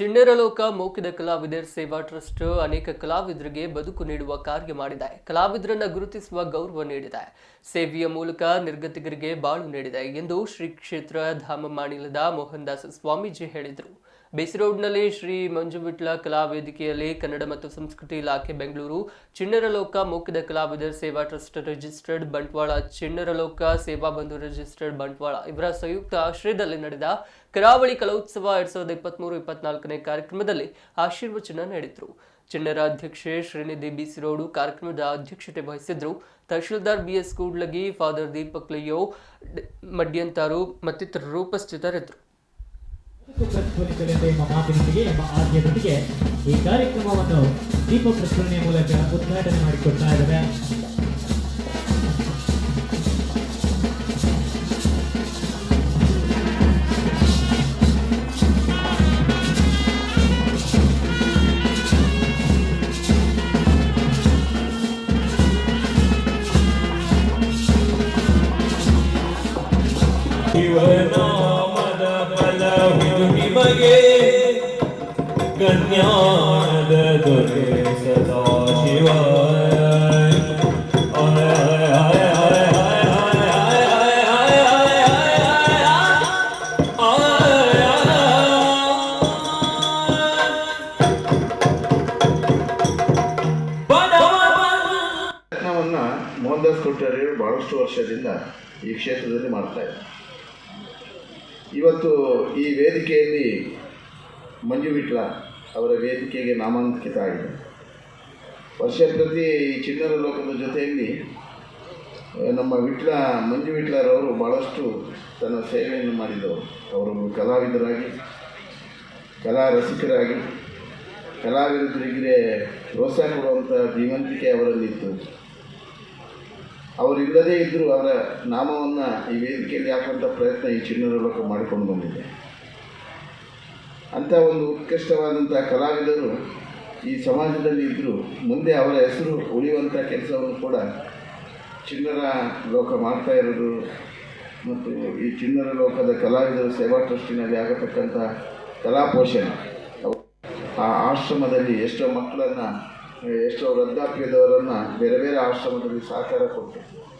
ಚಿಣ್ಣರಲೋಕ ಮೋಕಿದ ಕಲಾವಿದರ ಸೇವಾ ಟ್ರಸ್ಟ್ ಅನೇಕ ಕಲಾವಿದರಿಗೆ ಬದುಕು ನೀಡುವ ಕಾರ್ಯ ಮಾಡಿದೆ. ಕಲಾವಿದರನ್ನ ಗುರುತಿಸುವ ಗೌರವ ನೀಡಿದೆ. ಸೇವೆಯ ಮೂಲಕ ನಿರ್ಗತಿಗರಿಗೆ ಬಾಳು ನೀಡಿದೆ ಎಂದು ಶ್ರೀ ಕ್ಷೇತ್ರ ಧಾಮ ಮಾಣಿಲದ ಮೋಹನ್ ಸ್ವಾಮೀಜಿ ಹೇಳಿದರು. ಬೇಸಿರೋಡ್ನಲ್ಲಿ ಶ್ರೀ ಮಂಜುವಿಟ್ಲ ಕಲಾ ವೇದಿಕೆಯಲ್ಲಿ ಕನ್ನಡ ಮತ್ತು ಸಂಸ್ಕೃತಿ ಇಲಾಖೆ ಬೆಂಗಳೂರು, ಚಿಣ್ಣರಲೋಕ ಮೂಕದ ಕಲಾವಿದರ ಸೇವಾ ಟ್ರಸ್ಟ್ ರಿಜಿಸ್ಟರ್ಡ್ ಬಂಟ್ವಾಳ, ಚಿಣ್ಣರಲೋಕ ಸೇವಾ ಬಂಧು ರಿಜಿಸ್ಟರ್ಡ್ ಬಂಟ್ವಾಳ ಇವರ ಸಂಯುಕ್ತ ಆಶ್ರಯದಲ್ಲಿ ನಡೆದ ಕರಾವಳಿ ಕಲೋತ್ಸವ ಎರಡ್ ಸಾವಿರದ ಇಪ್ಪತ್ಮೂರು ಇಪ್ಪತ್ನಾಲ್ಕನೇ ಕಾರ್ಯಕ್ರಮದಲ್ಲಿ ಆಶೀರ್ವಚನ ನೀಡಿದರು. ಚಿಣ್ಣರ ಅಧ್ಯಕ್ಷೆ ಶ್ರೀನಿಧಿ ಬಿಸಿರೋಡು ಕಾರ್ಯಕ್ರಮದ ಅಧ್ಯಕ್ಷತೆ ವಹಿಸಿದ್ರು. Tahsildar BS Kudligi, father Deepak Leo Madyantaru ಮತ್ತಿತರರು ಉಪಸ್ಥಿತರಿದ್ದರು. ಪ್ರತಿಫಲಿಸಲೆಂದು ಎಂಬ ಮಾತಿನೊಂದಿಗೆ ಎಂಬ ಆದ್ಯದೊಂದಿಗೆ ಈ ಕಾರ್ಯಕ್ರಮವನ್ನು ದೀಪ ಪ್ರಜ್ವಲನೆಯ ಮೂಲಕ ಉದ್ಘಾಟನೆ ಮಾಡಿಕೊಡ್ತಾ ಇದ್ದಾರೆ ಶಿವನಾಮದ ಕನ್ಯಾದ ದೊರೆ ಸದಾ ಶಿವ ಪ್ರಯತ್ನವನ್ನು ಮೋಹನ್ದಾಸ್ ಕೊಟ್ಟಾರಿಯವರು ಭಾಳಷ್ಟು ವರ್ಷದಿಂದ ಈ ಕ್ಷೇತ್ರದಲ್ಲಿ ಮಾಡ್ತಾ ಇವತ್ತು ಈ ವೇದಿಕೆಯಲ್ಲಿ ಮಂಜು ವಿಟ್ಲ ಅವರ ವೇದಿಕೆಗೆ ನಾಮಾಂಕಿತ ಆಗಿದೆ. ವರ್ಷ ಪ್ರತಿ ಚಿಣ್ಣರ ಲೋಕದ ಜೊತೆಯಲ್ಲಿ ನಮ್ಮ ವಿಟ್ಲ, ಮಂಜು ವಿಟ್ಲರವರು ಭಾಳಷ್ಟು ತನ್ನ ಸೇವೆಯನ್ನು ಮಾಡಿದವರು. ಅವರು ಕಲಾವಿದರಾಗಿ, ಕಲಾ ರಸಿಕರಾಗಿ, ಕಲಾವಿದರಿಗೆ ಪ್ರೋತ್ಸಾಹ ಕೊಡುವಂಥ ಧೀಮಂತಿಕೆ ಅವರಲ್ಲಿತ್ತು. ಅವರಿಲ್ಲದೇ ಇದ್ದರೂ ಅವರ ನಾಮವನ್ನು ಈ ವೇದಿಕೆಯಲ್ಲಿ ಹಾಕುವಂಥ ಪ್ರಯತ್ನ ಈ ಚಿಣ್ಣರ ಲೋಕ ಮಾಡಿಕೊಂಡು ಬಂದಿದೆ. ಅಂಥ ಒಂದು ಉತ್ಕೃಷ್ಟವಾದಂಥ ಕಲಾವಿದರು ಈ ಸಮಾಜದಲ್ಲಿ ಇದ್ದರೂ ಮುಂದೆ ಅವರ ಹೆಸರು ಉಳಿಯುವಂಥ ಕೆಲಸವನ್ನು ಕೂಡ ಚಿಣ್ಣರ ಲೋಕ ಮಾಡ್ತಾ ಇರೋದು ಮತ್ತು ಈ ಚಿಣ್ಣರ ಲೋಕದ ಕಲಾವಿದರು ಸೇವಾ ಟ್ರಸ್ಟಿನಲ್ಲಿ ಆಗತಕ್ಕಂಥ ಕಲಾ ಪೋಷಣೆ. ಆ ಆಶ್ರಮದಲ್ಲಿ ಎಷ್ಟೋ ಮಕ್ಕಳನ್ನು, ಎಷ್ಟೋ ವೃದ್ಧಾಪ್ಯದವರನ್ನು ಬೇರೆ ಬೇರೆ ಆಶ್ರಮದಲ್ಲಿ ಸಹಕಾರ ಕೊಟ್ಟು